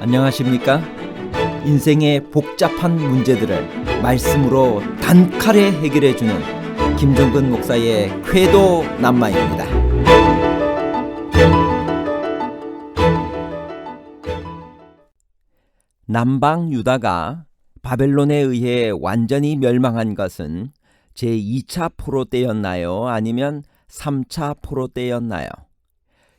안녕하십니까? 인생의 복잡한 문제들을 말씀으로 단칼에 해결해 주는 김종근 목사의 쾌도 남마입니다. 남방 유다가 바벨론에 의해 완전히 멸망한 것은 제2차 포로 때였나요? 아니면 3차 포로 때였나요?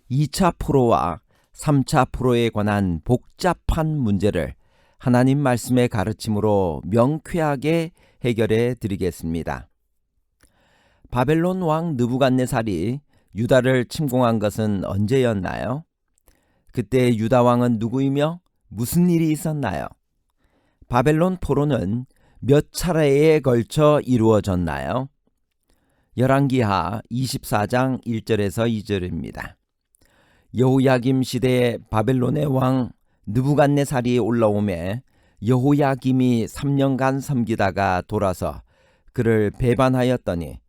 2차 포로와 3차 포로에 관한 복잡한 문제를 하나님 말씀의 가르침으로 명쾌하게 해결해 드리겠습니다. 바벨론 왕 느부갓네살이 유다를 침공한 것은 언제였나요? 그때 유다 왕은 누구이며 무슨 일이 있었나요? 바벨론 포로는 몇 차례에 걸쳐 이루어졌나요? 열왕기하 24장 1절에서 2절입니다. 여호야김 시대에 바벨론의 왕 느부갓네살이 올라오매 여호야김이 3년간 섬기다가 돌아서 그를 배반하였더니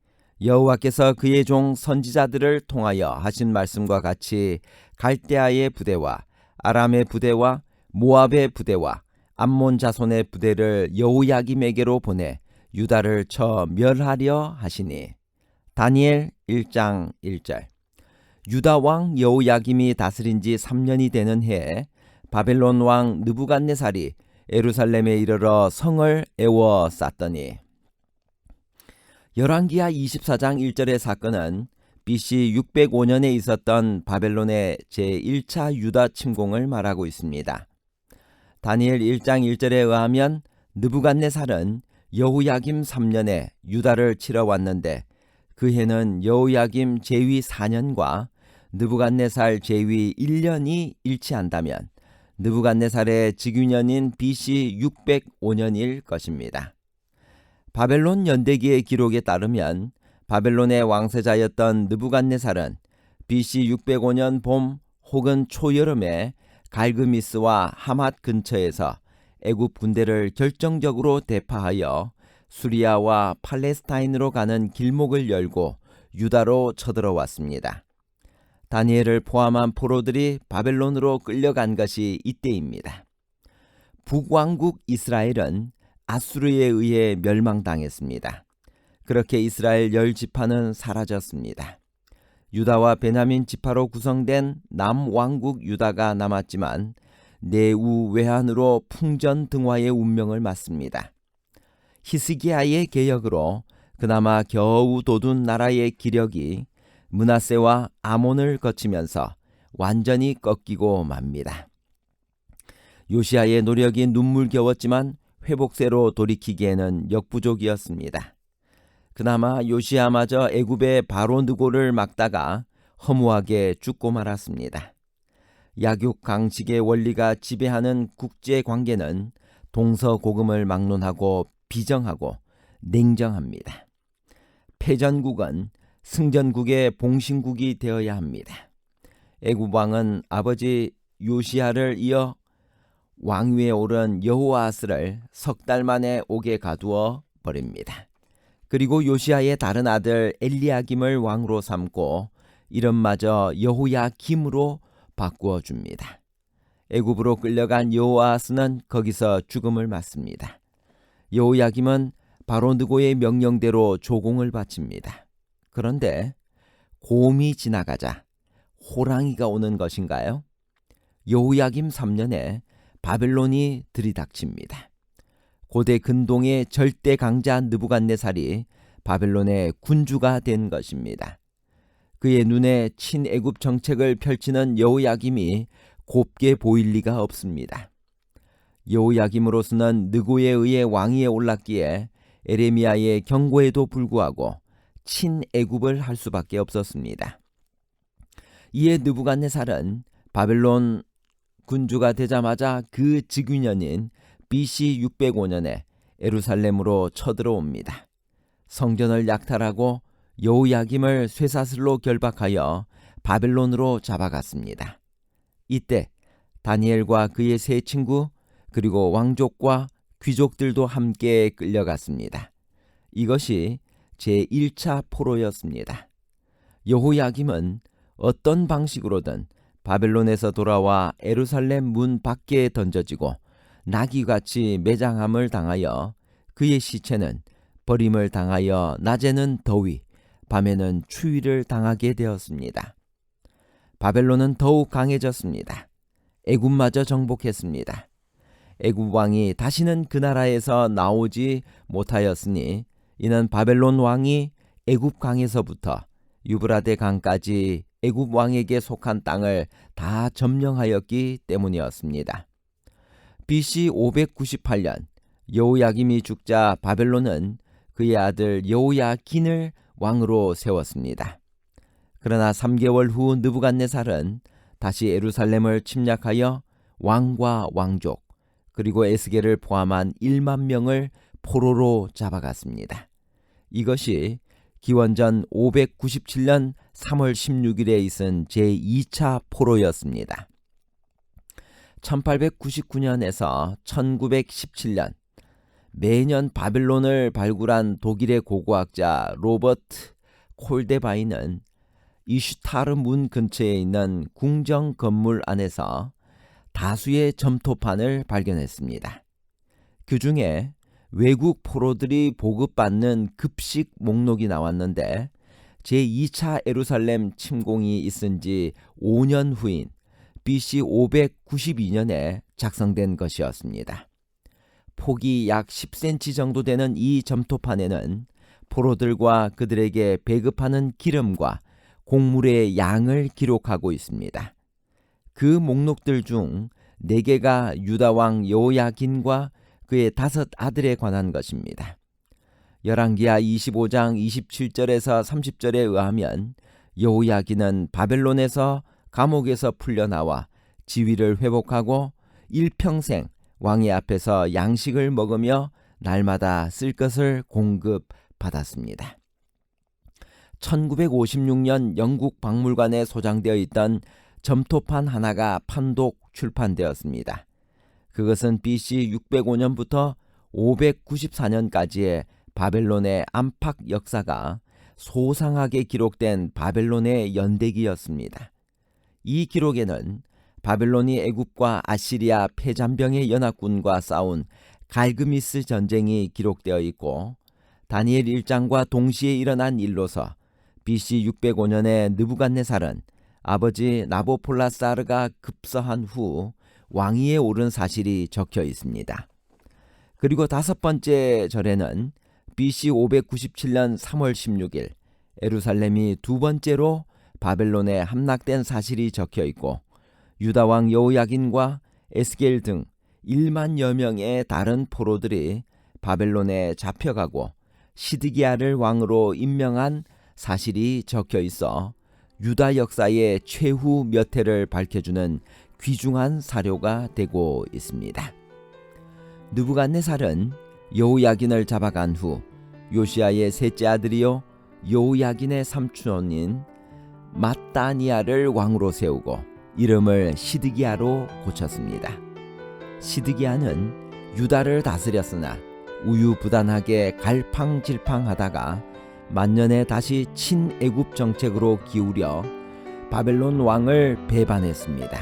여호와께서 그의 종 선지자들을 통하여 하신 말씀과 같이 갈대아의 부대와 아람의 부대와 모압의 부대와 암몬 자손의 부대를 여호야김에게로 보내 유다를 쳐 멸하려 하시니. 다니엘 1장 1절 유다 왕 여호야김이 다스린 지 3년이 되는 해에 바벨론 왕 느부갓네살이 에루살렘에 이르러 성을 에워 쌌더니 열왕기하 24장 1절의 사건은 BC 605년에 있었던 바벨론의 제1차 유다 침공을 말하고 있습니다. 다니엘 1장 1절에 의하면 느부갓네살은 여호야김 3년에 유다를 치러 왔는데 그 해는 여호야김 제위 4년과 느부갓네살 제위 1년이 일치한다면 느부갓네살의 직위년인 BC 605년일 것입니다. 바벨론 연대기의 기록에 따르면 바벨론의 왕세자였던 느부갓네살은 BC 605년 봄 혹은 초여름에 갈그미스와 하맛 근처에서 애굽 군대를 결정적으로 대파하여 수리아와 팔레스타인으로 가는 길목을 열고 유다로 쳐들어왔습니다. 다니엘을 포함한 포로들이 바벨론으로 끌려간 것이 이때입니다. 북왕국 이스라엘은 아수르에 의해 멸망당했습니다. 그렇게 이스라엘 열 지파는 사라졌습니다. 유다와 베냐민 지파로 구성된 남왕국 유다가 남았지만 내우 외환으로 풍전등화의 운명을 맞습니다. 히스기야의 개혁으로 그나마 겨우 돋운 나라의 기력이 문하세와 아몬을 거치면서 완전히 꺾이고 맙니다. 요시아의 노력이 눈물겨웠지만 회복세로 돌이키기에는 역부족이었습니다. 그나마 요시아마저 애굽의 바로 느고를 막다가 허무하게 죽고 말았습니다. 약육 강식의 원리가 지배하는 국제 관계는 동서고금을 막론하고 비정하고 냉정합니다. 패전국은 승전국의 봉신국이 되어야 합니다. 애굽 왕은 아버지 요시아를 이어 왕위에 오른 여호아스를 석 달 만에 옥에 가두어 버립니다. 그리고 요시아의 다른 아들 엘리야김을 왕으로 삼고 이름마저 여호야김으로 바꾸어 줍니다. 애굽으로 끌려간 여호아스는 거기서 죽음을 맞습니다. 여호야김은 바로 느고의 명령대로 조공을 바칩니다. 그런데 곰이 지나가자 호랑이가 오는 것인가요? 여호야김 3년에 바벨론이 들이닥칩니다. 고대 근동의 절대 강자 느부갓네살이 바벨론의 군주가 된 것입니다. 그의 눈에 친애굽 정책을 펼치는 여호야김이 곱게 보일 리가 없습니다. 여호야김으로서는 느고에 의해 왕위에 올랐기에 에레미야의 경고에도 불구하고 친애굽을 할 수밖에 없었습니다. 이에 느부갓네살은 바벨론 군주가 되자마자 그 직위년인 BC 605년에 에루살렘으로 쳐들어옵니다. 성전을 약탈하고 여호야김을 쇠사슬로 결박하여 바벨론으로 잡아갔습니다. 이때 다니엘과 그의 세 친구 그리고 왕족과 귀족들도 함께 끌려갔습니다. 이것이 제1차 포로였습니다. 여호야김은 어떤 방식으로든 바벨론에서 돌아와 에루살렘 문 밖에 던져지고 나귀같이 매장함을 당하여 그의 시체는 버림을 당하여 낮에는 더위, 밤에는 추위를 당하게 되었습니다. 바벨론은 더욱 강해졌습니다. 애굽마저 정복했습니다. 애굽 왕이 다시는 그 나라에서 나오지 못하였으니 이는 바벨론 왕이 애굽 강에서부터 유브라데 강까지 애굽 왕에게 속한 땅을 다 점령하였기 때문이었습니다. BC 598년 여호야김이 죽자 바벨론은 그의 아들 여호야긴을 왕으로 세웠습니다. 그러나 3개월 후 느부갓네살은 다시 예루살렘을 침략하여 왕과 왕족 그리고 에스겔을 포함한 1만 명을 포로로 잡아갔습니다. 이것이 기원전 597년 3월 16일에 있은 제2차 포로였습니다. 1899년에서 1917년 매년 바빌론을 발굴한 독일의 고고학자 로버트 콜데바이는 이슈타르 문 근처에 있는 궁정 건물 안에서 다수의 점토판을 발견했습니다. 그 중에 외국 포로들이 보급받는 급식 목록이 나왔는데 제2차 에루살렘 침공이 있은 지 5년 후인 BC 592년에 작성된 것이었습니다. 폭이 약 10cm 정도 되는 이 점토판에는 포로들과 그들에게 배급하는 기름과 곡물의 양을 기록하고 있습니다. 그 목록들 중 4개가 유다 왕 여호야긴과 그의 다섯 아들에 관한 것입니다. 열왕기하 25장 27절에서 30절에 의하면 여호야긴은 바벨론에서 감옥에서 풀려나와 지위를 회복하고 일평생 왕의 앞에서 양식을 먹으며 날마다 쓸 것을 공급받았습니다. 1956년 영국 박물관에 소장되어 있던 점토판 하나가 판독 출판되었습니다. 그것은 BC 605년부터 594년까지의 바벨론의 안팎 역사가 소상하게 기록된 바벨론의 연대기였습니다. 이 기록에는 바벨론이 애굽과 아시리아 패잔병의 연합군과 싸운 갈그미스 전쟁이 기록되어 있고 다니엘 1장과 동시에 일어난 일로서 BC 605년에 느부갓네살은 아버지 나보폴라 사르가 급서한 후 왕위에 오른 사실이 적혀 있습니다. 그리고 다섯 번째 절에는 BC 597년 3월 16일 에루살렘이 두 번째로 바벨론에 함락된 사실이 적혀 있고 유다 왕 여호야긴과 에스겔 등 1만여 명의 다른 포로들이 바벨론에 잡혀가고 시드기야를 왕으로 임명한 사실이 적혀 있어 유다 역사의 최후 몇 해를 밝혀주는 귀중한 사료가 되고 있습니다. 느부갓네살은 여호야긴을 잡아간 후 요시아의 셋째 아들이요 여호야긴의 삼촌인 마따니아를 왕으로 세우고 이름을 시드기야로 고쳤습니다. 시드기야는 유다를 다스렸으나 우유부단하게 갈팡질팡하다가 만년에 다시 친애굽 정책으로 기울여 바벨론 왕을 배반했습니다.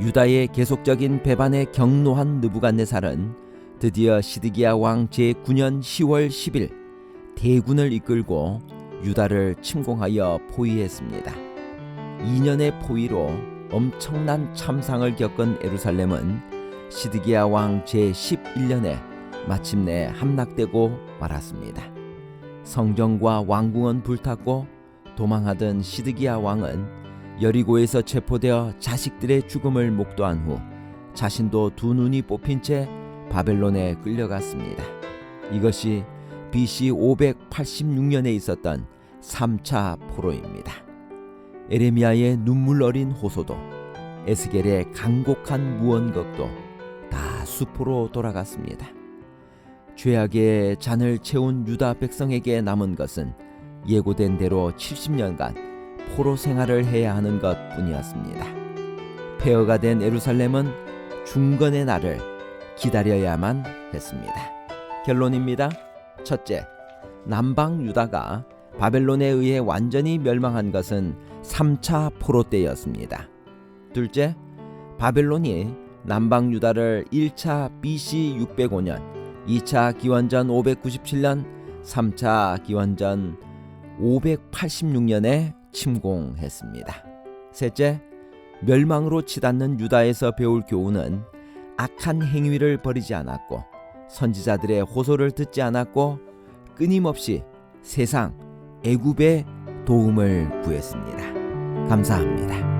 유다의 계속적인 배반에 경노한 느부갓네살은 드디어 시드기야 왕 제9년 10월 10일 대군을 이끌고 유다를 침공하여 포위했습니다. 2년의 포위로 엄청난 참상을 겪은 에루살렘은 시드기야 왕 제11년에 마침내 함락되고 말았습니다. 성전과 왕궁은 불탔고 도망하던 시드기야 왕은 여리고에서 체포되어 자식들의 죽음을 목도한 후 자신도 두 눈이 뽑힌 채 바벨론에 끌려갔습니다. 이것이 BC 586년에 있었던 3차 포로입니다. 에레미야의 눈물 어린 호소도 에스겔의 간곡한 무언극도 다 수포로 돌아갔습니다. 죄악의 잔을 채운 유다 백성에게 남은 것은 예고된 대로 70년간 포로 생활을 해야 하는 것 뿐이었습니다. 폐허가 된 에루살렘은 중건의 날을 기다려야만 했습니다. 결론입니다. 첫째, 남방 유다가 바벨론에 의해 완전히 멸망한 것은 3차 포로 때였습니다. 둘째, 바벨론이 남방 유다를 1차 BC 605년, 2차 기원전 597년, 3차 기원전 586년에 침공했습니다. 셋째, 멸망으로 치닫는 유다에서 배울 교훈은 악한 행위를 버리지 않았고 선지자들의 호소를 듣지 않았고 끊임없이 세상 애굽의 도움을 구했습니다. 감사합니다.